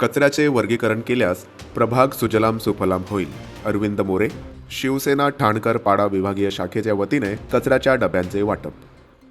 कचऱ्याचे वर्गीकरण केल्यास प्रभाग सुजलाम सुफलाम होईल. अरविंद मोरे शिवसेना ठाणकर पाडा विभागीय शाखेच्या वतीने कचऱ्याच्या डब्यांचे वाटप.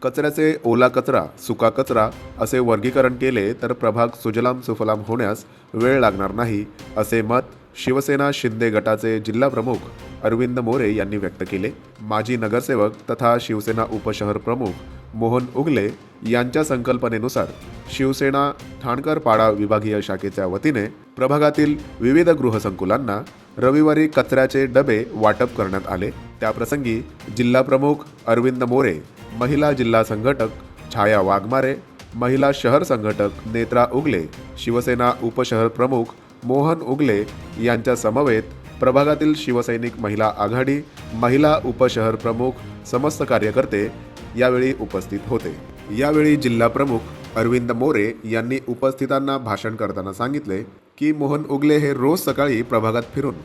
कचऱ्याचे ओला कचरा सुका कचरा असे वर्गीकरण केले तर प्रभाग सुजलाम सुफलाम होण्यास वेळ लागणार नाही असे मत शिवसेना शिंदे गटाचे जिल्हा प्रमुख अरविंद मोरे यांनी व्यक्त केले. माजी नगरसेवक तथा शिवसेना उपशहर प्रमुख मोहन उगले यांच्या संकल्पनेनुसार शिवसेना ठाणकर पाडा विभागीय शाखेच्या वतीने प्रभागातील विविध गृहसंकुलांना रविवारी कचऱ्याचे डबे वाटप करण्यात आले. त्याप्रसंगी जिल्हा प्रमुख अरविंद मोरे महिला जिल्हा संघटक छाया वाघमारे महिला शहर संघटक नेत्रा उगले शिवसेना उपशहर प्रमुख मोहन उगले यांच्या समवेत प्रभागातील शिवसैनिक महिला आघाडी महिला उपशहर प्रमुख समस्त कार्यकर्ते यावेळी उपस्थित होते. यावेळी जिल्हा प्रमुख अरविंद मोरे यांनी उपस्थितांना भाषण करताना सांगितले की मोहन उगले हे रोज सकाळी प्रभागात फिरून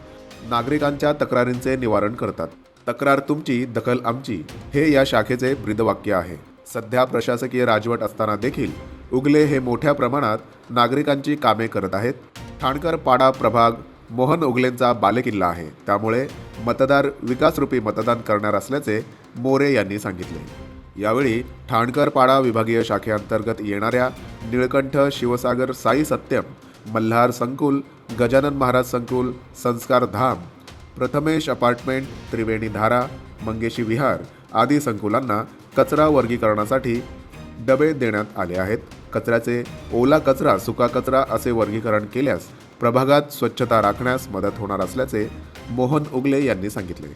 नागरिकांच्या तक्रारींचे निवारण करतात. तक्रार तुमची दखल आमची हे या शाखेचे ब्रीदवाक्य आहे. सध्या प्रशासकीय राजवट असताना देखील उगले हे मोठ्या प्रमाणात नागरिकांची कामे करत आहेत. ठाणकर पाडा प्रभाग मोहन उगलेंचा बालेकिल्ला आहे. त्यामुळे मतदार विकासरूपी मतदान करणार असल्याचे मोरे यांनी सांगितले. यावेळी ठाणकरपाडा विभागीय शाखेअंतर्गत येणाऱ्या निळकंठ शिवसागर साई सत्यम मल्हार संकुल गजानन महाराज संकुल संस्कार धाम प्रथमेश अपार्टमेंट त्रिवेणी धारा मंगेशी विहार आदी संकुलांना कचरा वर्गीकरणासाठी डबे देण्यात आले आहेत. कचऱ्याचे ओला कचरा सुका कचरा असे वर्गीकरण केल्यास प्रभागात स्वच्छता राखण्यास मदत होणार असल्याचे मोहन उगले यांनी सांगितले.